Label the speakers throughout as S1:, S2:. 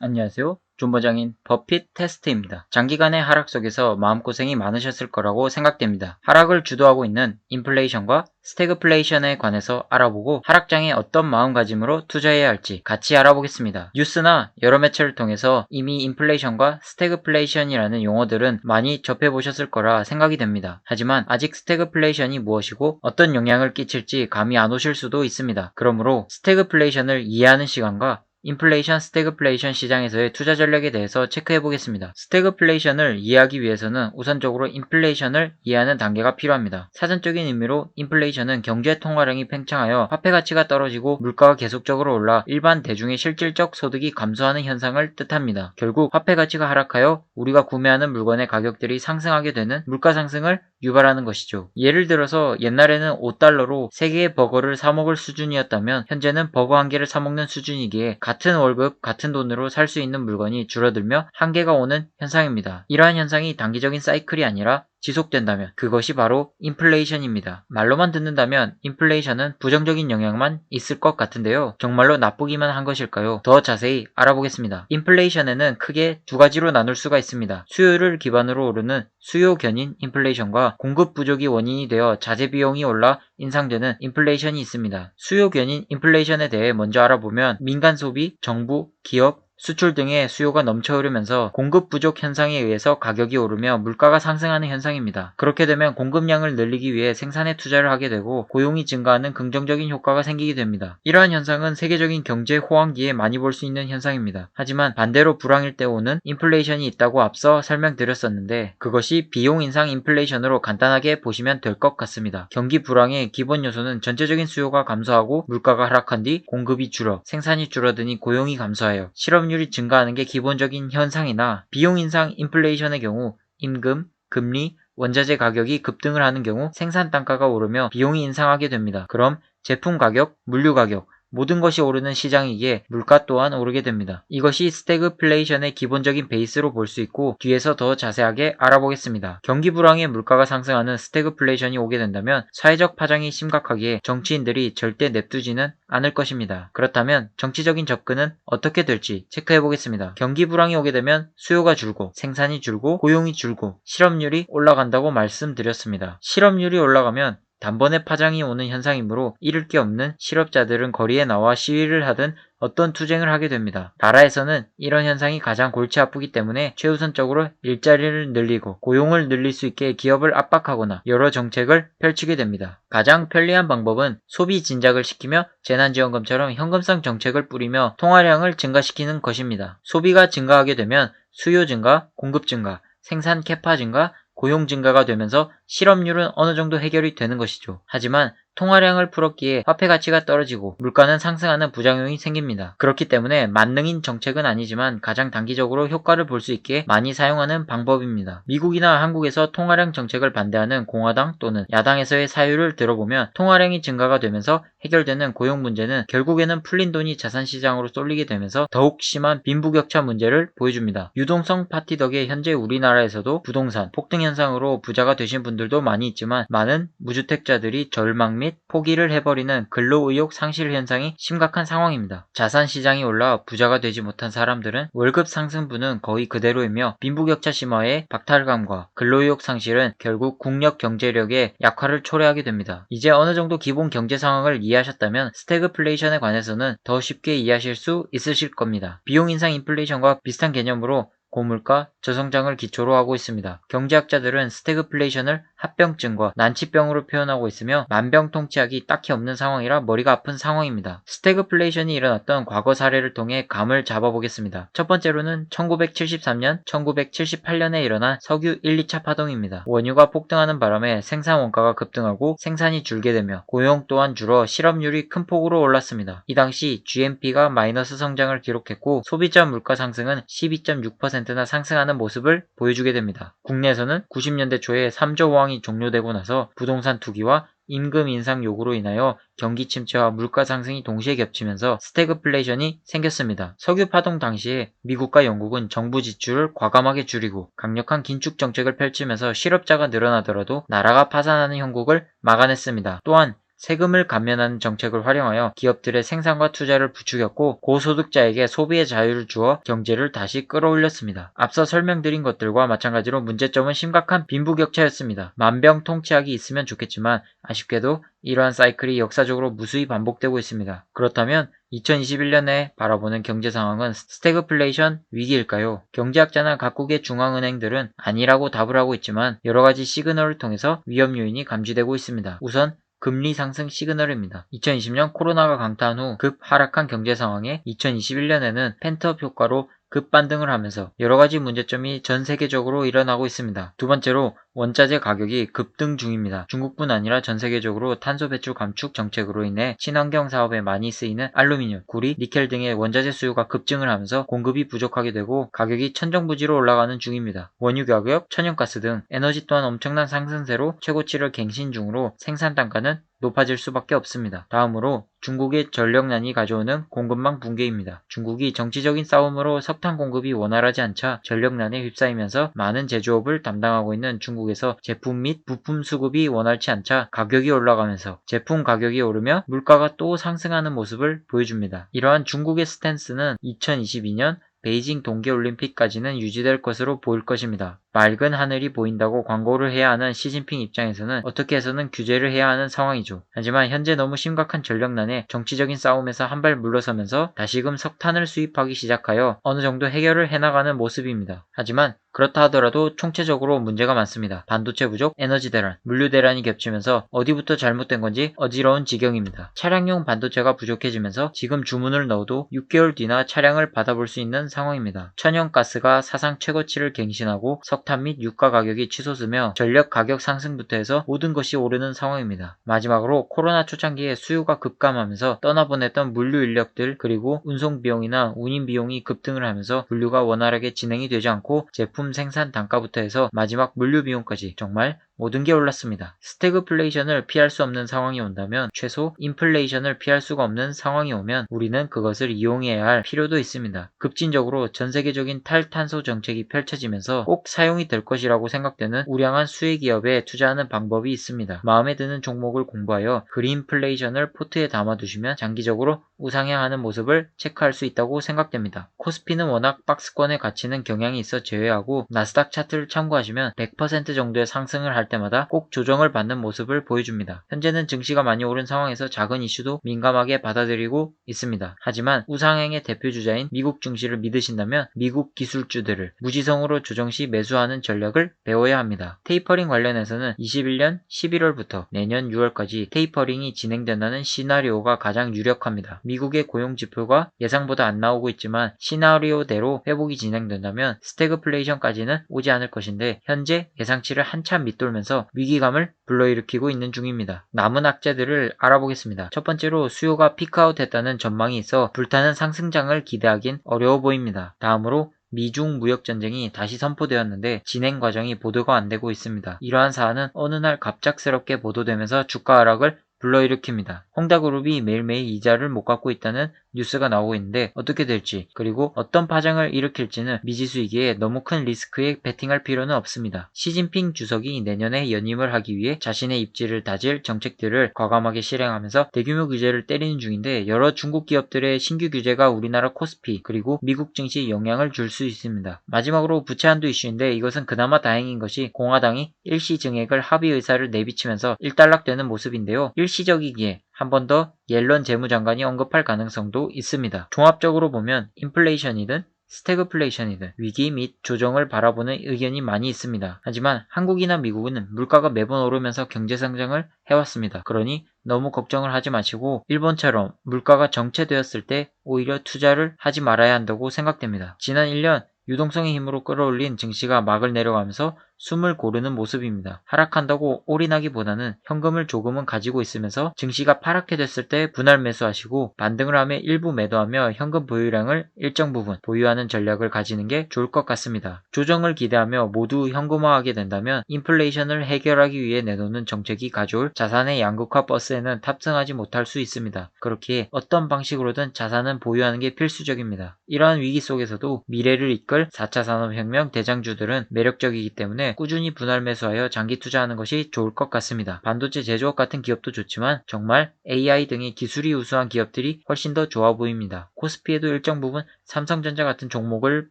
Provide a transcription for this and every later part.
S1: 안녕하세요. 존버장인 버핏 테스트입니다. 장기간의 하락 속에서 마음고생이 많으셨을 거라고 생각됩니다. 하락을 주도하고 있는 인플레이션과 스태그플레이션에 관해서 알아보고 하락장에 어떤 마음가짐으로 투자해야 할지 같이 알아보겠습니다. 뉴스나 여러 매체를 통해서 이미 인플레이션과 스태그플레이션이라는 용어들은 많이 접해보셨을 거라 생각이 됩니다. 하지만 아직 스태그플레이션이 무엇이고 어떤 영향을 끼칠지 감이 안 오실 수도 있습니다. 그러므로 스태그플레이션을 이해하는 시간과 인플레이션, 스태그플레이션 시장에서의 투자 전략에 대해서 체크해 보겠습니다. 스태그플레이션을 이해하기 위해서는 우선적으로 인플레이션을 이해하는 단계가 필요합니다. 사전적인 의미로 인플레이션은 경제 통화량이 팽창하여 화폐 가치가 떨어지고 물가가 계속적으로 올라 일반 대중의 실질적 소득이 감소하는 현상을 뜻합니다. 결국 화폐 가치가 하락하여 우리가 구매하는 물건의 가격들이 상승하게 되는 물가 상승을 유발하는 것이죠. 예를 들어서 옛날에는 5달러로 3개의 버거를 사 먹을 수준이었다면 현재는 버거 한 개를 사 먹는 수준이기에 같은 월급, 같은 돈으로 살 수 있는 물건이 줄어들며 한계가 오는 현상입니다. 이러한 현상이 단기적인 사이클이 아니라 지속된다면 그것이 바로 인플레이션입니다. 말로만 듣는다면 인플레이션은 부정적인 영향만 있을 것 같은데요. 정말로 나쁘기만 한 것일까요? 더 자세히 알아보겠습니다. 인플레이션에는 크게 두 가지로 나눌 수가 있습니다. 수요를 기반으로 오르는 수요 견인 인플레이션과 공급 부족이 원인이 되어 자재 비용이 올라 인상되는 인플레이션이 있습니다. 수요 견인 인플레이션에 대해 먼저 알아보면 민간 소비, 정부, 기업, 수출 등의 수요가 넘쳐 흐르면서 공급 부족 현상에 의해서 가격이 오르며 물가가 상승하는 현상입니다. 그렇게 되면 공급량을 늘리기 위해 생산에 투자를 하게 되고 고용이 증가하는 긍정적인 효과가 생기게 됩니다. 이러한 현상은 세계적인 경제 호황기에 많이 볼 수 있는 현상입니다. 하지만 반대로 불황일 때 오는 인플레이션이 있다고 앞서 설명드렸었는데 그것이 비용 인상 인플레이션으로 간단하게 보시면 될 것 같습니다. 경기 불황의 기본 요소는 전체적인 수요가 감소하고 물가가 하락한 뒤 공급이 줄어 생산이 줄어드니 고용이 감소하여 실 업률이 증가하는 게 기본적인 현상이나 비용 인상 인플레이션의 경우 임금, 금리, 원자재 가격이 급등을 하는 경우 생산 단가가 오르며 비용이 인상하게 됩니다. 그럼 제품 가격, 물류 가격, 모든 것이 오르는 시장이기에 물가 또한 오르게 됩니다. 이것이 스태그플레이션의 기본적인 베이스로 볼 수 있고 뒤에서 더 자세하게 알아보겠습니다. 경기 불황에 물가가 상승하는 스태그플레이션이 오게 된다면 사회적 파장이 심각하기에 정치인들이 절대 냅두지는 않을 것입니다. 그렇다면 정치적인 접근은 어떻게 될지 체크해 보겠습니다. 경기 불황이 오게 되면 수요가 줄고 생산이 줄고 고용이 줄고 실업률이 올라간다고 말씀드렸습니다. 실업률이 올라가면 단번에 파장이 오는 현상이므로 잃을 게 없는 실업자들은 거리에 나와 시위를 하든 어떤 투쟁을 하게 됩니다. 나라에서는 이런 현상이 가장 골치 아프기 때문에 최우선적으로 일자리를 늘리고 고용을 늘릴 수 있게 기업을 압박하거나 여러 정책을 펼치게 됩니다. 가장 편리한 방법은 소비 진작을 시키며 재난지원금처럼 현금성 정책을 뿌리며 통화량을 증가시키는 것입니다. 소비가 증가하게 되면 수요 증가, 공급 증가, 생산 캐파 증가, 고용 증가가 되면서 실업률은 어느 정도 해결이 되는 것이죠. 하지만 통화량을 풀었기에 화폐 가치가 떨어지고 물가는 상승하는 부작용이 생깁니다. 그렇기 때문에 만능인 정책은 아니지만 가장 단기적으로 효과를 볼 수 있게 많이 사용하는 방법입니다. 미국이나 한국에서 통화량 정책을 반대하는 공화당 또는 야당에서의 사유를 들어보면 통화량이 증가가 되면서 해결되는 고용 문제는 결국에는 풀린 돈이 자산 시장으로 쏠리게 되면서 더욱 심한 빈부격차 문제를 보여줍니다. 유동성 파티 덕에 현재 우리나라에서도 부동산 폭등 현상으로 부자가 되신 분들도 많이 있지만 많은 무주택자들이 절망 및 포기를 해버리는 근로의욕 상실 현상이 심각한 상황입니다. 자산 시장이 올라 부자가 되지 못한 사람들은 월급 상승분은 거의 그대로이며 빈부격차 심화의 박탈감과 근로의욕 상실은 결국 국력 경제력의 약화를 초래하게 됩니다. 이제 어느 정도 기본 경제 상황을 이해하셨다면 스태그플레이션에 관해서는 더 쉽게 이해하실 수 있으실 겁니다. 비용 인상 인플레이션과 비슷한 개념으로 고물가, 저성장을 기초로 하고 있습니다. 경제학자들은 스태그플레이션을 합병증과 난치병으로 표현하고 있으며 만병통치약이 딱히 없는 상황이라 머리가 아픈 상황입니다. 스태그플레이션이 일어났던 과거 사례를 통해 감을 잡아보겠습니다. 첫 번째로는 1973년, 1978년에 일어난 석유 1, 2차 파동입니다. 원유가 폭등하는 바람에 생산 원가가 급등하고 생산이 줄게 되며 고용 또한 줄어 실업률이 큰 폭으로 올랐습니다. 이 당시 GNP가 마이너스 성장을 기록했고 소비자 물가 상승은 12.6%나 상승하는 모습을 보여주게 됩니다. 국내에서는 90년대 초에 3조 호황이 종료되고 나서 부동산 투기와 임금 인상 요구로 인하여 경기 침체와 물가 상승이 동시에 겹치면서 스태그플레이션이 생겼습니다. 석유 파동 당시에 미국과 영국은 정부 지출을 과감하게 줄이고 강력한 긴축 정책을 펼치면서 실업자가 늘어나더라도 나라가 파산하는 형국을 막아냈습니다. 또한 세금을 감면하는 정책을 활용하여 기업들의 생산과 투자를 부추겼고 고소득자에게 소비의 자유를 주어 경제를 다시 끌어올렸습니다. 앞서 설명드린 것들과 마찬가지로 문제점은 심각한 빈부격차였습니다. 만병통치약이 있으면 좋겠지만 아쉽게도 이러한 사이클이 역사적으로 무수히 반복되고 있습니다. 그렇다면 2021년에 바라보는 경제 상황은 스태그플레이션 위기일까요? 경제학자나 각국의 중앙은행들은 아니라고 답을 하고 있지만 여러 가지 시그널을 통해서 위험 요인이 감지되고 있습니다. 우선 금리 상승 시그널입니다. 2020년 코로나가 강타한 후 급 하락한 경제 상황에 2021년에는 펜트업 효과로 급반등을 하면서 여러 가지 문제점이 전 세계적으로 일어나고 있습니다. 두 번째로 원자재 가격이 급등 중입니다. 중국뿐 아니라 전 세계적으로 탄소 배출 감축 정책으로 인해 친환경 사업에 많이 쓰이는 알루미늄, 구리, 니켈 등의 원자재 수요가 급증을 하면서 공급이 부족하게 되고 가격이 천정부지로 올라가는 중입니다. 원유 가격, 천연가스 등 에너지 또한 엄청난 상승세로 최고치를 갱신 중으로 생산 단가는 높아질 수밖에 없습니다. 다음으로 중국의 전력난이 가져오는 공급망 붕괴입니다. 중국이 정치적인 싸움으로 석탄 공급이 원활하지 않자 전력난에 휩싸이면서 많은 제조업을 담당하고 있는 중국에서 제품 및 부품 수급이 원활치 않자 가격이 올라가면서 제품 가격이 오르며 물가가 또 상승하는 모습을 보여줍니다. 이러한 중국의 스탠스는 2022년 베이징 동계올림픽까지는 유지될 것으로 보일 것입니다. 맑은 하늘이 보인다고 광고를 해야 하는 시진핑 입장에서는 어떻게 해서는 규제를 해야 하는 상황이죠. 하지만 현재 너무 심각한 전력난에 정치적인 싸움에서 한 발 물러서면서 다시금 석탄을 수입하기 시작하여 어느 정도 해결을 해나가는 모습입니다. 하지만 그렇다 하더라도 총체적으로 문제가 많습니다. 반도체 부족, 에너지 대란, 물류 대란이 겹치면서 어디부터 잘못된 건지 어지러운 지경입니다. 차량용 반도체가 부족해지면서 지금 주문을 넣어도 6개월 뒤나 차량을 받아볼 수 있는 상황입니다. 천연가스가 사상 최고치를 갱신하고 석탄 및 유가 가격이 치솟으며 전력 가격 상승부터 해서 모든 것이 오르는 상황입니다. 마지막으로 코로나 초창기에 수요가 급감하면서 떠나보냈던 물류 인력들 그리고 운송 비용이나 운임 비용이 급등을 하면서 분류가 원활하게 진행이 되지 않고 제품 생산 단가부터 해서 마지막 물류 비용까지 정말 모든 게 올랐습니다. 스태그플레이션을 피할 수 없는 상황이 온다면 최소 인플레이션을 피할 수가 없는 상황이 오면 우리는 그것을 이용해야 할 필요도 있습니다. 급진적으로 전 세계적인 탈탄소 정책이 펼쳐지면서 꼭 사용이 될 것이라고 생각되는 우량한 수혜 기업에 투자하는 방법이 있습니다. 마음에 드는 종목을 공부하여 그린플레이션을 포트에 담아두시면 장기적으로 우상향하는 모습을 체크할 수 있다고 생각됩니다. 코스피는 워낙 박스권의 가치는 경향이 있어 제외하고 나스닥 차트를 참고하시면 100% 정도의 상승을 할 때마다 꼭 조정을 받는 모습을 보여줍니다. 현재는 증시가 많이 오른 상황에서 작은 이슈도 민감하게 받아들이고 있습니다. 하지만 우상향의 대표 주자인 미국 증시를 믿으신다면 미국 기술주들을 무지성으로 조정 시 매수하는 전략을 배워야 합니다. 테이퍼링 관련해서는 21년 11월부터 내년 6월까지 테이퍼링이 진행된다는 시나리오가 가장 유력합니다. 미국의 고용 지표가 예상보다 안 나오고 있지만 시나리오대로 회복이 진행된다면 스태그플레이션까지는 오지 않을 것인데 현재 예상치를 한참 밑돌면서 위기감을 불러일으키고 있는 중입니다. 남은 악재들을 알아보겠습니다. 첫 번째로 수요가 피크아웃 했다는 전망이 있어 불타는 상승장을 기대하긴 어려워 보입니다. 다음으로 미중 무역 전쟁이 다시 선포되었는데 진행 과정이 보도가 안 되고 있습니다. 이러한 사안은 어느 날 갑작스럽게 보도되면서 주가 하락을 불러일으킵니다. 홍다그룹이 매일매일 이자를 못 갚고 있다는 뉴스가 나오고 있는데 어떻게 될지 그리고 어떤 파장을 일으킬지는 미지수이기에 너무 큰 리스크에 베팅할 필요는 없습니다. 시진핑 주석이 내년에 연임을 하기 위해 자신의 입지를 다질 정책들을 과감하게 실행하면서 대규모 규제를 때리는 중인데 여러 중국 기업들의 신규 규제가 우리나라 코스피 그리고 미국 증시에 영향을 줄 수 있습니다. 마지막으로 부채 한도 이슈인데 이것은 그나마 다행인 것이 공화당이 일시 증액을 합의 의사를 내비치면서 일단락되는 모습인데요. 일시적이기에 한 번 더 옐런 재무장관이 언급할 가능성도 있습니다. 종합적으로 보면 인플레이션이든 스태그플레이션이든 위기 및 조정을 바라보는 의견이 많이 있습니다. 하지만 한국이나 미국은 물가가 매번 오르면서 경제 성장을 해왔습니다. 그러니 너무 걱정을 하지 마시고 일본처럼 물가가 정체되었을 때 오히려 투자를 하지 말아야 한다고 생각됩니다. 지난 1년 유동성의 힘으로 끌어올린 증시가 막을 내려가면서 숨을 고르는 모습입니다. 하락한다고 올인하기보다는 현금을 조금은 가지고 있으면서 증시가 파랗게 됐을 때 분할 매수하시고 반등을 하며 일부 매도하며 현금 보유량을 일정 부분 보유하는 전략을 가지는 게 좋을 것 같습니다. 조정을 기대하며 모두 현금화하게 된다면 인플레이션을 해결하기 위해 내놓는 정책이 가져올 자산의 양극화 버스에는 탑승하지 못할 수 있습니다. 그렇기에 어떤 방식으로든 자산은 보유하는 게 필수적입니다. 이러한 위기 속에서도 미래를 이끌 4차 산업혁명 대장주들은 매력적이기 때문에 꾸준히 분할 매수하여 장기 투자하는 것이 좋을 것 같습니다. 반도체 제조업 같은 기업도 좋지만 정말 AI 등의 기술이 우수한 기업들이 훨씬 더 좋아 보입니다. 코스피에도 일정 부분 삼성전자 같은 종목을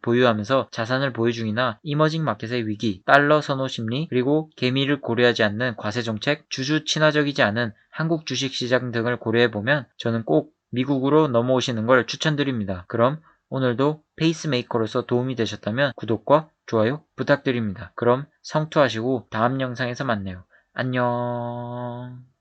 S1: 보유하면서 자산을 보유 중이나 이머징 마켓의 위기, 달러 선호 심리, 그리고 개미를 고려하지 않는 과세 정책, 주주 친화적이지 않은 한국 주식 시장 등을 고려해 보면 저는 꼭 미국으로 넘어오시는 걸 추천드립니다. 그럼 오늘도 페이스메이커로서 도움이 되셨다면 구독과 좋아요 부탁드립니다. 그럼 성투하시고 다음 영상에서 만나요. 안녕